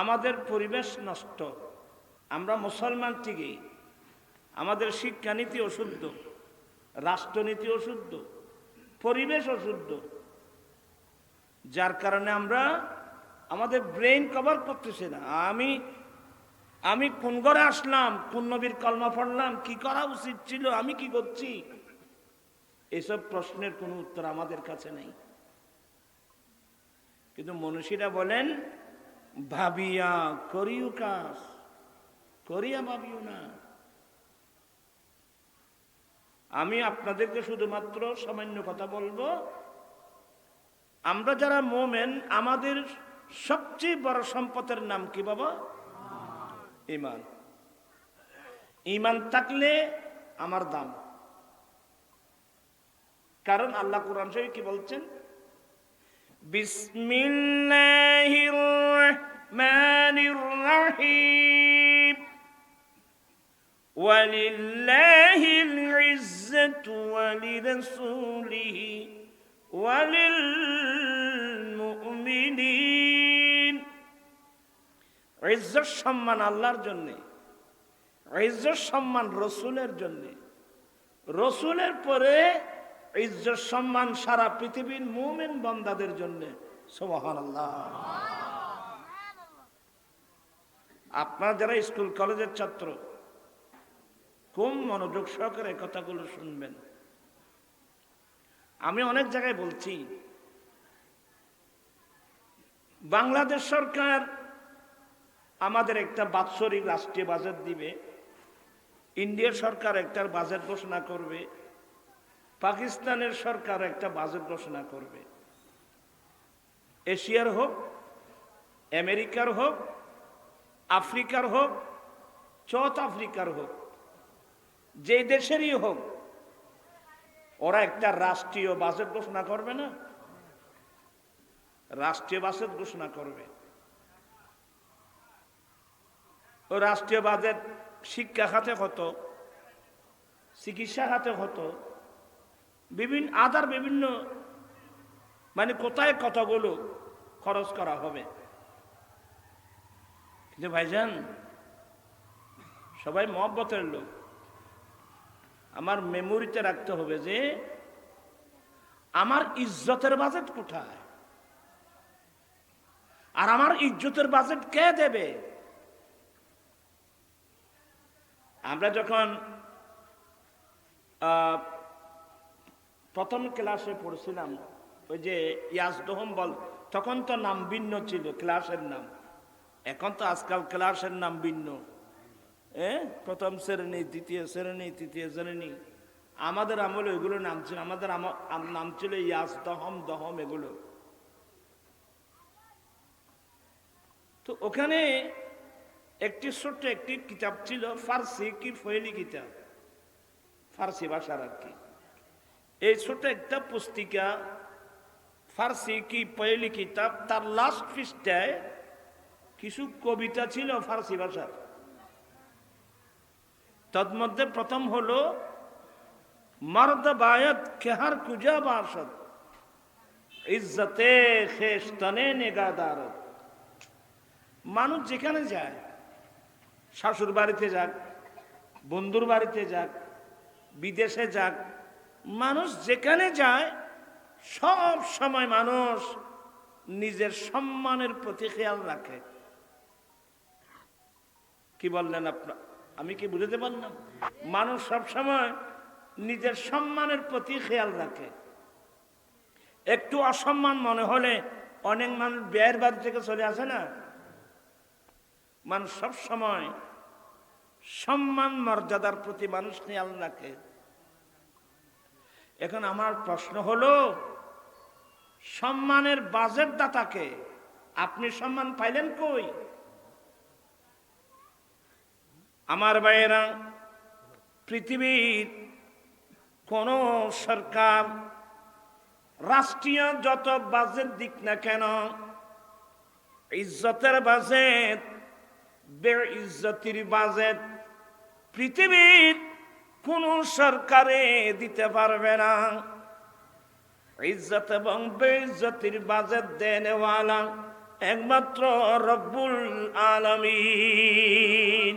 আমাদের পরিবেশ নষ্ট। আমরা মুসলমান ঠিকই। আমাদের শিক্ষানীতি অশুদ্ধ, রাষ্ট্রনীতি অশুদ্ধ, পরিবেশ অশুদ্ধ। যার কারণে আমরা আমাদের ব্রেন কভার করতেছে না। আমি আমি কোন ঘরে আসলাম, কোন নবীর কলমা পড়লাম, কি করা উচিত ছিল, আমি কি করছি? এসব প্রশ্নের কোনো উত্তর আমাদের কাছে নেই। কিন্তু মনীষীরা বলেন ভাবিয়া করিও কাজ, করিয়া ভাবিও না। আমি আপনাদেরকে শুধুমাত্র সামান্য কথা বলব, আমরা যারা মোমেন, আমাদের সবচেয়ে বড় সম্পদের নাম কি বাবা? ইমান। ইমান থাকলে আমার দাম। কারণ আল্লাহ কোরআন শরীফ কি বলছেন? বিসমিল্লাহির রহমানির রহিম ولله العزة ولرسوله وللمؤمنين ইজ্জত সম্মান আল্লাহর জন্যে ইজ্জত সম্মান রসুলের জন্যে রসুলের পরে ইজ্জত সম্মান সারা পৃথিবীর মুমিন বন্দাদের জন্য সোহান আল্লাহ আপনারা যারা স্কুল, কলেজের ছাত্র, খুব মনোযোগ সহকারে কথাগুলো শুনবেন। আমি অনেক জায়গায় বলছি, বাংলাদেশ সরকার আমাদের একটা বাৎসরিক রাষ্ট্রীয় বাজেট দিবে ইন্ডিয়ার সরকার একটা বাজেট ঘোষণা করবে, পাকিস্তানের সরকার একটা বাজেট ঘোষণা করবে। এশিয়ার হোক, আমেরিকার হোক আফ্রিকার হোক সাউথ আফ্রিকার হোক যে দেশেরই হোক, ওরা একটা রাষ্ট্রীয় বাজেট ঘোষণা করবে না? রাষ্ট্রীয় বাজেট ঘোষণা করবে। ও রাষ্ট্রীয় বাজেট শিক্ষা খাতে কত, চিকিৎসা খাতে কত, বিভিন্ন আদার বিভিন্ন মানে কোথায় কতগুলো খরচ করা হবে? কিন্তু ভাইজান, সবাই মহব্বতের লোক। আমার মেমোরিতে রাখতে হবে যে আমার ইজ্জতের বাজেট কোথায়? আর আমার ইজ্জতের বাজেট কে দেবে? আমরা যখন প্রথম ক্লাসে পড়ছিলাম, ওই যে ইয়াসদোহম বল, তখন তো নাম ভিন্ন ছিল, ক্লাসের নাম। এখন তো আজকাল ক্লাসের নাম ভিন্ন। হ্যাঁ প্রথম শ্রেণি, দ্বিতীয় শ্রেণি, তৃতীয় শ্রেণি। আমাদের আমলে ওইগুলো নাম ছিল আমাদের আম- আম- নাম ছিল ইয়াস, দহম দহম এগুলো। তো ওখানে একটি ছোট্ট একটি কিতাব ছিল, ফার্সি কি ফয়েলি কিতাব? ফার্সি ভাষার আর কি। এই ছোট একটা পুস্তিকা, ফার্সি কি পয়েলি কিতাব, তার লাস্ট পৃষ্ঠায় কিছু কবিতা ছিল ফার্সি ভাষার। তন্মধ্যে প্রথম হলো মর্দ বায়ত কেহার কুজা বাসদ ইজ্জতে খেস্তনে নেগাদারত। মানুষ যেখানে যায়, শাশুর বাড়িতে যাক, বন্ধুর বাড়িতে যাক, বিদেশে যাক, মানুষ যেখানে যায়, সব সময় মানুষ নিজের সম্মানের প্রতি খেয়াল রাখে। কি বললেন আপনার? আমি কি বুঝতে পারলাম? মানুষ সব সময় নিজের সম্মানের প্রতি খেয়াল রাখে। একটু অসম্মান মনে হলে অনেক মানুষ ব্যয়ের বাড়ি থেকে চলে আসে না? মানুষ সব সময় সম্মান, মর্যাদার প্রতি মানুষ খেয়াল রাখে। এখন আমার প্রশ্ন হলো, সম্মানের বাজেট দাতাকে আপনি সম্মান পাইলেন কই? আমার ভাইয়েরা, পৃথিবীর কোন সরকার, রাষ্ট্রীয় যত বাজেট দিক না কেন, ইজ্জতের বাজেট বে ইজ্জতির বাজেট পৃথিবীর কোন সরকারে দিতে পারবে না। ইজ্জত এবং বেইজ্জতির বাজেট দেনেওয়ালা একমাত্র রব্বুল আলামিন।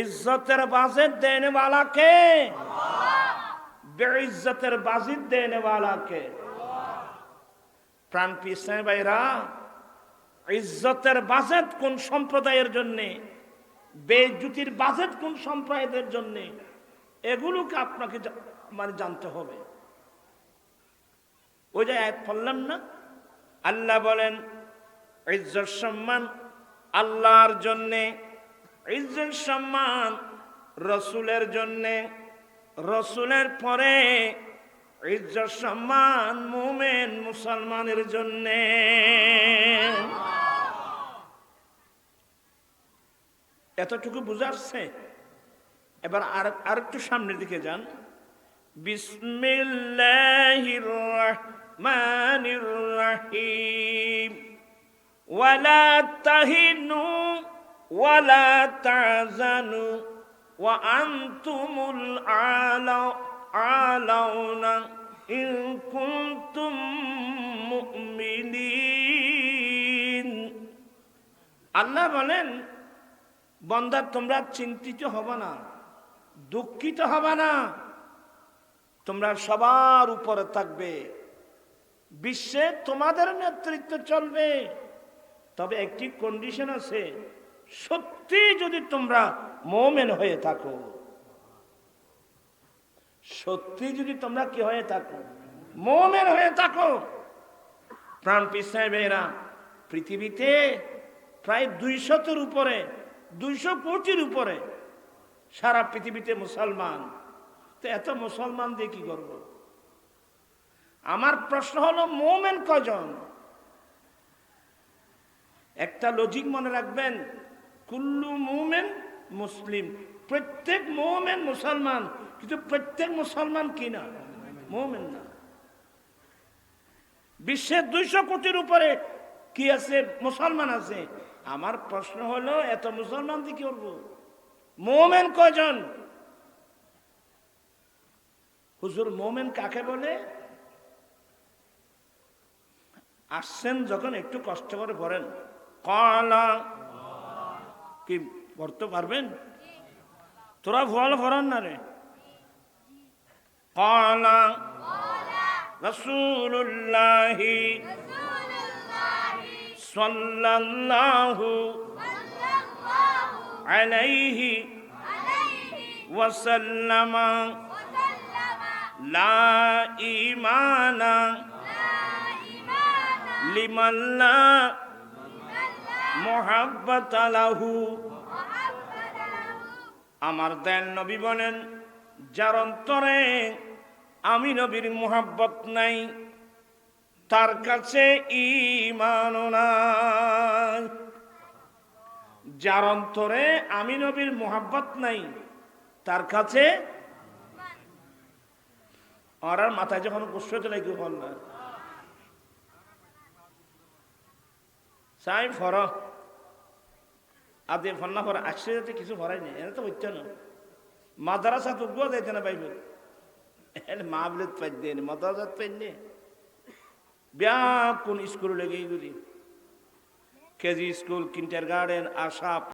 ইজ্জতের বাজে দেনে বালাকে বেইজ্জতের বাজির দেনে কে প্রাণ পিসের বাইরা ইজ্জতের বাজেট কোন সম্প্রদায়ের জন্যে? বেজুতির বাজেট কোন সম্প্রদায়ের জন্যে? এগুলোকে আপনাকে মানে জানতে হবে। ওই যে এক পড়লাম না? আল্লাহ বলেন, ইজ্জত সম্মান আল্লাহর জন্যে ইজ্জত, সম্মান রসুলের জন্যে, রসুলের পরে ইজ্জত, সম্মান মুমেন মুসলমানের জন্যে। এতটুকু বুঝাচ্ছে? এবার আর আরেকটু সামনের দিকে যান। বিসমিল্লাহির রহমানির রহিম। ওয়ালা তাহিনু ওয়ালা তাজানু ওয়া আনতুমুল আলা আলাউনা ইন আল্লাহ বলেন, বন্দা, তোমরা চিন্তিত হবে না, দুঃখিত হবে না। তোমরা সবার উপরে থাকবে। বিশ্বে তোমাদের নেতৃত্ব চলবে। তবে একটি কন্ডিশন আছে সত্যি যদি তোমরা মোমেন হয়ে থাকো, সত্যি যদি তোমরা কি হয়ে থাকো, মোমেন হয়ে থাকো, প্রাণ পিসায় বেরা পৃথিবীতে প্রায় দুইশতের উপরে, দুইশো কোটির উপরে সারা পৃথিবীতে মুসলমান। তো এত মুসলমান দিয়ে কি করব? আমার প্রশ্ন হলো, মোমেন কজন? একটা লজিক মনে রাখবেন কুল্লু মোমেন মুসলিম। প্রত্যেক মোমেন মুসলমান, কিন্তু প্রত্যেক মুসলমান কি না? মোমেন না। বিশ্বের দুইশো কোটির উপরে কি আছে? মুসলমান আছে। আমার প্রশ্ন হলো, এত মুসলমান কি করব? মোমেন কজন হুজুর, মোমেন কাকে বলে? আসছেন যখন একটু কষ্ট করে পড়েন। কলা কি পড়তে পারবেন তোরা ভুয়াল ফরান না রে কলা রসুল্লাহি সাল্লাল্লাহু আলাইহি وسلم لا إيمان لمن لا মহাব্বাতালাহু। আমার দেন নবী বলেন যার অন্তরে আমি নবীর মোহাব্বত নাই, তার কাছে ইমান নাই। যার অন্তরে আমি নবীর মোহাব্বত নাই, তার কাছে আর মাথায় যখন গুসতে চলে কি হল না। সাই ফরক ফর যে ফন্না ফর আসছে যাতে কিছু ভরাই নেই। এটা তো হচ্ছে না। মাদ্রাসা তো গুয়া যাইতে না এটা মা বলে পাই দেন মাদারাসা পাই নে ব্যাপ কোন স্কুল লেগে গুলি কেজি স্কুল কিন্টার গার্ডেন আশা